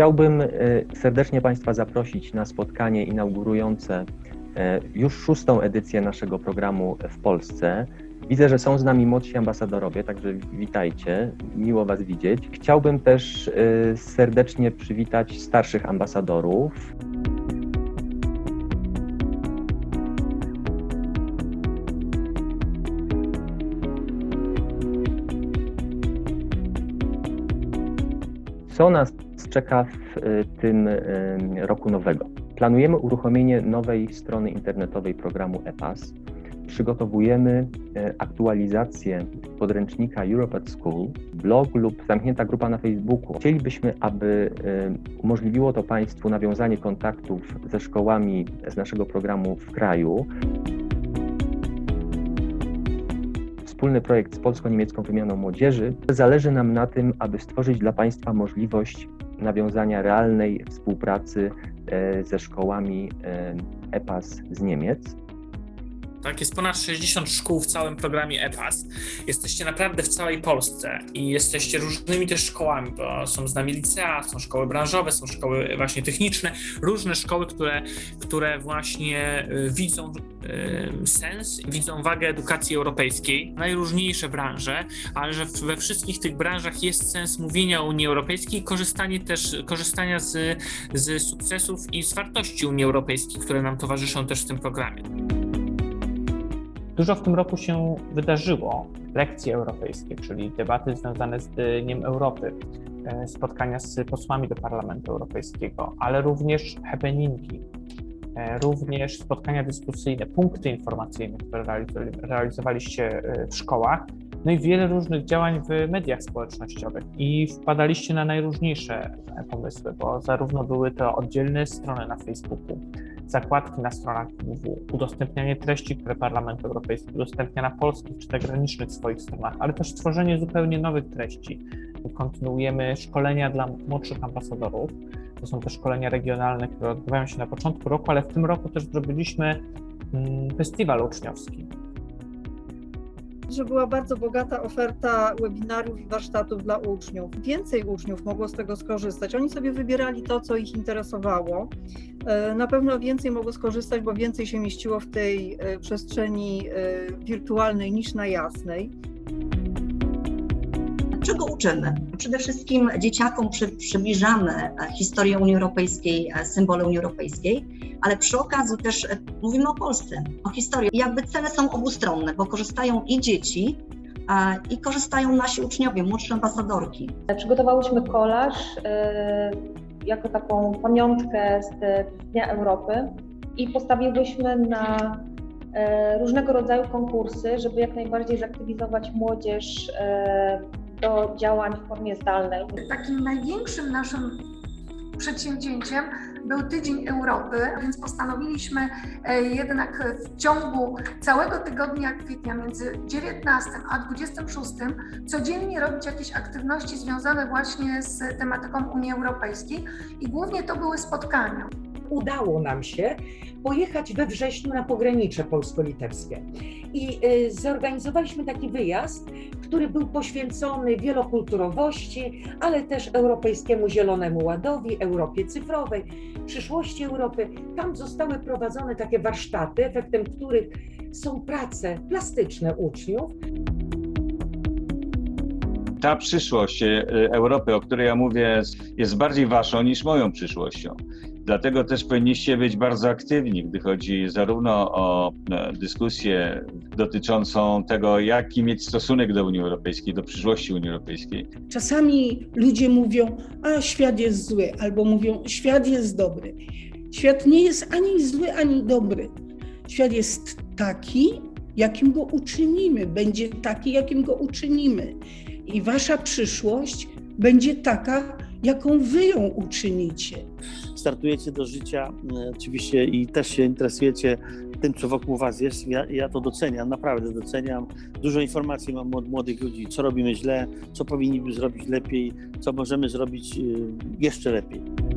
Chciałbym e, serdecznie Państwa zaprosić na spotkanie inaugurujące e, już szóstą edycję naszego programu w Polsce. Widzę, że są z nami młodsi ambasadorowie, także witajcie, miło Was widzieć. Chciałbym też e, serdecznie przywitać starszych ambasadorów. Co nas czeka w y, tym y, roku nowego? Planujemy uruchomienie nowej strony internetowej programu EPAS. Przygotowujemy y, aktualizację podręcznika Europe at School, blog lub zamknięta grupa na Facebooku. Chcielibyśmy, aby umożliwiło to Państwu nawiązanie kontaktów ze szkołami z naszego programu w kraju wspólny projekt z polsko-niemiecką wymianą młodzieży. Zależy nam na tym, aby stworzyć dla Państwa możliwość nawiązania realnej współpracy e, ze szkołami e, EPAS z Niemiec. Tak, jest ponad 60 szkół w całym programie EPAS. Jesteście naprawdę w całej Polsce i jesteście różnymi też szkołami, bo są z nami licea, są szkoły branżowe, są szkoły właśnie techniczne, różne szkoły, które, które właśnie y, widzą y, sens, widzą wagę edukacji europejskiej, najróżniejsze branże, ale że we wszystkich tych branżach jest sens mówienia o Unii Europejskiej i korzystanie też, korzystania z, z sukcesów i z wartości Unii Europejskiej, które nam towarzyszą też w tym programie. Dużo w tym roku się wydarzyło. Lekcje europejskie, czyli debaty związane z Dniem Europy, e, spotkania z posłami do Parlamentu Europejskiego, ale również happeningi, e, również spotkania dyskusyjne, punkty informacyjne, które realizowaliście e, w szkołach, no i wiele różnych działań w mediach społecznościowych i wpadaliście na najróżniejsze pomysły, bo zarówno były to oddzielne strony na Facebooku, zakładki na stronach www, udostępnianie treści, które Parlament Europejski udostępnia na polskich czy zagranicznych swoich stronach, ale też tworzenie zupełnie nowych treści. Kontynuujemy szkolenia dla młodszych ambasadorów. To są te szkolenia regionalne, które odbywają się na początku roku, ale w tym roku też zrobiliśmy mm, festiwal uczniowski że była bardzo bogata oferta webinariów i warsztatów dla uczniów. Więcej uczniów mogło z tego skorzystać. Oni sobie wybierali to, co ich interesowało. E, na pewno więcej mogło skorzystać, bo więcej się mieściło w tej e, przestrzeni e, wirtualnej niż na jasnej. Czego uczymy? Przede wszystkim dzieciakom przy, przybliżamy historię Unii Europejskiej, symbole Unii Europejskiej, ale przy okazji też mówimy o Polsce, o historii. Jakby cele są obustronne, bo korzystają i dzieci, i korzystają nasi uczniowie, młodsze ambasadorki. Przygotowałyśmy kolaż jako taką pamiątkę z Dnia Europy i postawiłyśmy na różnego rodzaju konkursy, żeby jak najbardziej zaktywizować młodzież do działań w formie zdalnej. Takim największym naszym przedsięwzięciem był Tydzień Europy, więc postanowiliśmy e, jednak w ciągu całego tygodnia kwietnia między 19 a 26 codziennie robić jakieś aktywności związane właśnie z tematyką Unii Europejskiej i głównie to były spotkania. Udało nam się pojechać we wrześniu na pogranicze polsko-litewskie i y, zorganizowaliśmy taki wyjazd, który był poświęcony wielokulturowości, ale też Europejskiemu Zielonemu Ładowi, Europie Cyfrowej, przyszłości Europy. Tam zostały prowadzone takie warsztaty, efektem których są prace plastyczne uczniów. Ta przyszłość y, Europy, o której ja mówię, jest bardziej waszą niż moją przyszłością. Dlatego też powinniście być bardzo aktywni, gdy chodzi zarówno o e, dyskusję dotyczącą tego, jaki mieć stosunek do Unii Europejskiej, do przyszłości Unii Europejskiej. Czasami ludzie mówią, a świat jest zły, albo mówią, świat jest dobry. Świat nie jest ani zły, ani dobry. Świat jest taki, jakim go uczynimy, będzie taki, jakim go uczynimy. I wasza przyszłość będzie taka, jaką wy ją uczynicie. Startujecie do życia e, oczywiście i też się interesujecie tym, co wokół was jest. Ja, ja to doceniam, naprawdę doceniam. Dużo informacji mam od młodych ludzi, co robimy źle, co powinniśmy zrobić lepiej, co możemy zrobić e, jeszcze lepiej.